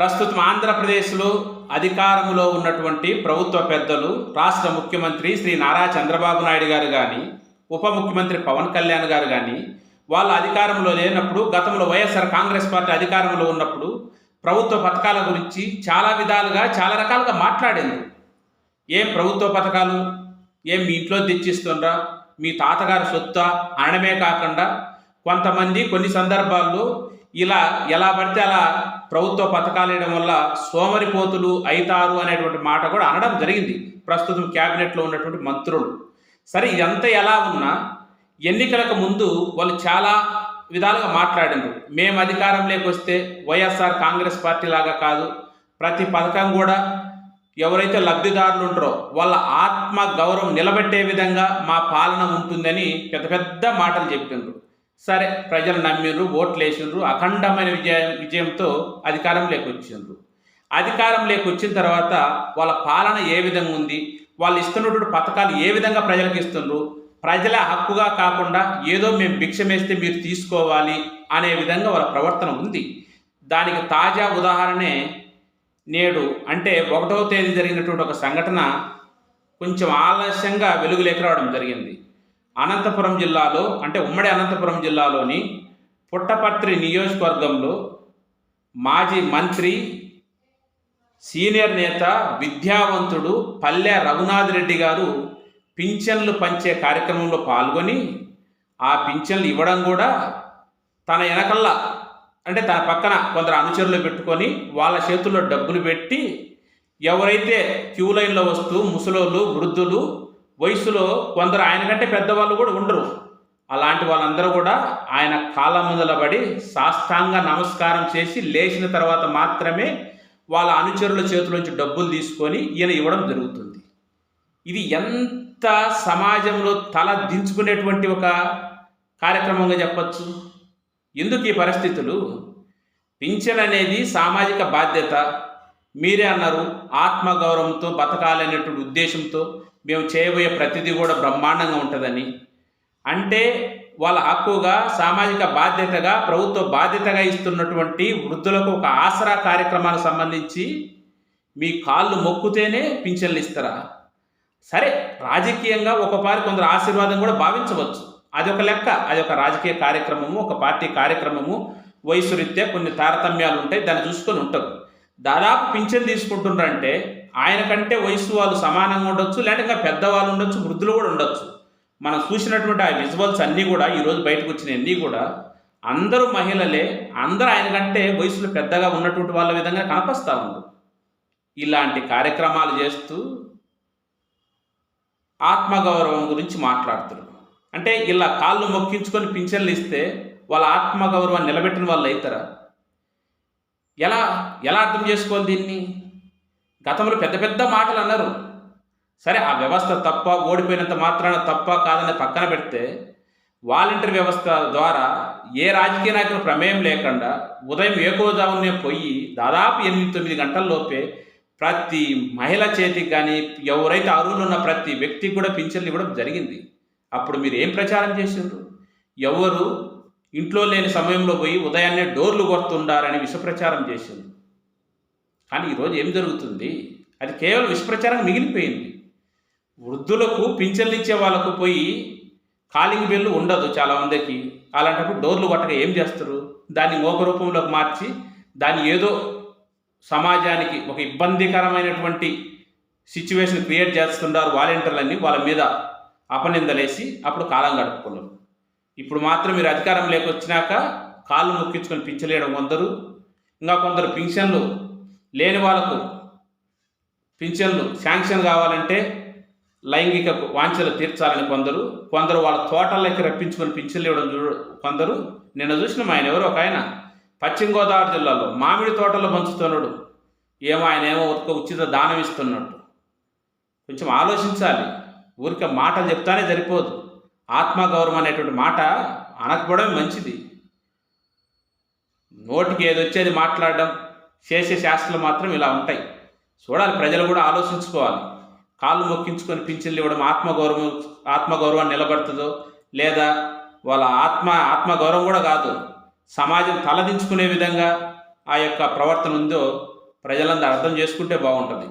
ప్రస్తుతం ఆంధ్రప్రదేశ్లో అధికారంలో ఉన్నటువంటి ప్రభుత్వ పెద్దలు రాష్ట్ర ముఖ్యమంత్రి శ్రీ నారా చంద్రబాబు నాయుడు గారు కానీ ఉప ముఖ్యమంత్రి పవన్ కళ్యాణ్ గారు కానీ వాళ్ళ అధికారంలో లేనప్పుడు గతంలో వైఎస్ఆర్ కాంగ్రెస్ పార్టీ అధికారంలో ఉన్నప్పుడు ప్రభుత్వ పథకాల గురించి చాలా విధాలుగా చాలా రకాలుగా మాట్లాడింది. ఏం ప్రభుత్వ పథకాలు? ఏం మీ ఇంట్లో తెచ్చిస్తుండ్రా? మీ తాతగారి సొత్త? అనడమే కాకుండా కొంతమంది కొన్ని సందర్భాల్లో ఇలా ఎలా పడితే అలా ప్రభుత్వ పథకాలు వేయడం వల్ల సోమరిపోతులు అవుతారు అనేటువంటి మాట కూడా అనడం జరిగింది. ప్రస్తుతం క్యాబినెట్లో ఉన్నటువంటి మంత్రులు. సరే ఇదంతా ఎలా ఉన్నా ఎన్నికలకు ముందు వాళ్ళు చాలా విధాలుగా మాట్లాడినారు. మేము అధికారంలోకి వస్తే వైఎస్ఆర్ కాంగ్రెస్ పార్టీ లాగా కాదు. ప్రతి పథకం కూడా ఎవరైతే లబ్ధిదారులు ఉంటారో వాళ్ళ ఆత్మ గౌరవం నిలబెట్టే విధంగా మా పాలన ఉంటుందని పెద్ద పెద్ద మాటలు చెప్పిండ్రు సరే ప్రజలు నమ్మిండ్రు ఓట్లు వేసిండ్రు అఖండమైన విజయ విజయంతో అధికారం వచ్చిండ్రు అధికారం వచ్చిన తర్వాత వాళ్ళ పాలన ఏ విధంగా ఉంది వాళ్ళు ఇస్తున్నటువంటి పథకాలు ఏ విధంగా ప్రజలకు ఇస్తుండ్రు ప్రజల హక్కుగా కాకుండా ఏదో మేము భిక్షమేస్తే మీరు తీసుకోవాలి అనే విధంగా వాళ్ళ ప్రవర్తన ఉంది. దానికి తాజా ఉదాహరణే నేడు అంటే ఒకటవ తేదీ జరిగినటువంటి ఒక సంఘటన కొంచెం ఆలస్యంగా వెలుగులేకి రావడం జరిగింది. అనంతపురం జిల్లాలో అంటే ఉమ్మడి అనంతపురం జిల్లాలోని పుట్టపర్తి నియోజకవర్గంలో మాజీ మంత్రి సీనియర్ నేత విద్యావంతుడు పల్లె రఘునాథ్ రెడ్డి గారు పింఛన్లు పంచే కార్యక్రమంలో పాల్గొని ఆ పింఛన్లు ఇవ్వడం కూడా తన వెనకల్లా అంటే తన పక్కన కొందరు అనుచరులు పెట్టుకొని వాళ్ళ చేతుల్లో డబ్బులు పెట్టి ఎవరైతే క్యూ లైన్లో వస్తూ ముసలోళ్ళు వృద్ధులు వయసులో కొందరు ఆయన కంటే పెద్దవాళ్ళు కూడా ఉండరు. అలాంటి వాళ్ళందరూ కూడా ఆయన కాళ్ళ ముందల పడి సాష్టాంగ నమస్కారం చేసి లేచిన తర్వాత మాత్రమే వాళ్ళ అనుచరుల చేతిలోంచి డబ్బులు తీసుకొని ఈయన ఇవ్వడం జరుగుతుంది. ఇది ఎంత సమాజంలో తల దించుకునేటువంటి ఒక కార్యక్రమంగా చెప్పచ్చు? ఎందుకు ఈ పరిస్థితులు? పింఛన్ అనేది సామాజిక బాధ్యత. మీరే అన్నారు ఆత్మగౌరవంతో బతకాలనేటువంటి ఉద్దేశంతో మేము చేయబోయే ప్రతిదీ కూడా బ్రహ్మాండంగా ఉంటుందని. అంటే వాళ్ళ హక్కుగా సామాజిక బాధ్యతగా ప్రభుత్వ బాధ్యతగా ఇస్తున్నటువంటి వృద్ధులకు ఒక ఆసరా కార్యక్రమానికి సంబంధించి మీ కాళ్ళు మొక్కుతేనే పింఛన్లు ఇస్తారా? సరే రాజకీయంగా ఒక పారి కొందరు ఆశీర్వాదం కూడా భావించవచ్చు. అది ఒక లెక్క. అది ఒక రాజకీయ కార్యక్రమము ఒక పార్టీ కార్యక్రమము వయసు రీత్యా కొన్ని తారతమ్యాలు ఉంటాయి దాన్ని చూసుకొని ఉంటారు. దాదాపు పింఛన్ తీసుకుంటున్నారంటే ఆయన కంటే వయసు వాళ్ళు సమానంగా ఉండొచ్చు లేదంటే ఇంకా పెద్దవాళ్ళు ఉండొచ్చు వృద్ధులు కూడా ఉండొచ్చు. మనం చూసినటువంటి ఆ విజువల్స్ అన్నీ కూడా ఈరోజు బయటకు వచ్చినాయి అన్నీ కూడా అందరూ మహిళలే అందరూ ఆయన కంటే వయసులో పెద్దగా ఉన్నటువంటి వాళ్ళ విధంగా కనపరుస్తూ ఉంది ఇలాంటి కార్యక్రమాలు చేస్తూ ఆత్మగౌరవం గురించి మాట్లాడుతారు అంటే ఇలా కాళ్ళు మొక్కించుకొని పింఛన్లు ఇస్తే వాళ్ళ ఆత్మగౌరవాన్ని నిలబెట్టిన వాళ్ళు అవుతారా? ఎలా ఎలా అర్థం చేసుకోవాలి దీన్ని? గతంలో పెద్ద పెద్ద మాటలు అన్నారు. సరే ఆ వ్యవస్థ తప్ప ఓడిపోయినంత మాత్రాన తప్ప కాదని పక్కన పెడితే వాలంటీర్ వ్యవస్థ ద్వారా ఏ రాజకీయ నాయకుల ప్రమేయం లేకుండా ఉదయం ఏకోజామునే పోయి దాదాపు ఎనిమిది తొమ్మిది గంటల లోపే ప్రతి మహిళ చేతికి కానీ ఎవరైతే అరువులు ఉన్న ప్రతి వ్యక్తికి కూడా పింఛన్లు ఇవ్వడం జరిగింది. అప్పుడు మీరు ఏం ప్రచారం చేసిండ్రు ఎవరు ఇంట్లో లేని సమయంలో పోయి ఉదయాన్నే డోర్లు కొడుతుండారని విషప్రచారం చేసింది కానీ ఈరోజు ఏం జరుగుతుంది? అది కేవలం విషప్రచారం మిగిలిపోయింది. వృద్ధులకు పింఛన్లు ఇచ్చే వాళ్ళకు పోయి కాలింగ్ బిల్లు ఉండదు చాలా మందికి. అలాంటప్పుడు డోర్లు కొట్టక ఏం చేస్తారు? దాన్ని మోక రూపంలోకి మార్చి దాన్ని ఏదో సమాజానికి ఒక ఇబ్బందికరమైనటువంటి సిచ్యువేషన్ క్రియేట్ చేస్తున్నారు వాలంటీర్లన్నీ వాళ్ళ మీద అపనిందలేసి అప్పుడు కాలం గడుపుకున్నారు. ఇప్పుడు మాత్రం మీరు అధికారం లేకొచ్చినాక కాళ్ళు మొక్కించుకొని పింఛలేయడం కొందరు. ఇంకా కొందరు పింఛన్లు లేని వాళ్ళకు పింఛన్లు శాంక్షన్ కావాలంటే లైంగిక వాంఛలు తీర్చాలని కొందరు కొందరు వాళ్ళ తోటల్లోకి రప్పించుకొని పింఛన్లు ఇవ్వడం చూడ కొందరు. నిన్న చూసిన ఆయన ఎవరు? ఒక ఆయన. పశ్చిమ గోదావరి జిల్లాలో మామిడి తోటలో పంచుతున్నాడు. ఏమో ఆయన ఏమో ఒక ఉచిత దానం ఇస్తున్నట్టు కొంచెం ఆలోచించాలి. ఊరికే మాటలు చెప్తానే సరిపోదు. ఆత్మగౌరవం అనేటువంటి మాట అనకపోవడమే మంచిది. నోటికి ఏదొచ్చేది మాట్లాడడం చేసే శాస్త్రాలు మాత్రం ఇలా ఉంటాయి. చూడాలి ప్రజలు కూడా ఆలోచించుకోవాలి. కాళ్ళు మొక్కించుకొని పింఛన్లు ఇవ్వడం ఆత్మగౌరవం ఆత్మగౌరవాన్ని నిలబడుతుందో లేదా వాళ్ళ ఆత్మ ఆత్మగౌరవం కూడా కాదు. సమాజం తలదించుకునే విధంగా ఆ యొక్క ప్రవర్తన ఉందో ప్రజలందరూ అర్థం చేసుకుంటే బాగుంటుంది.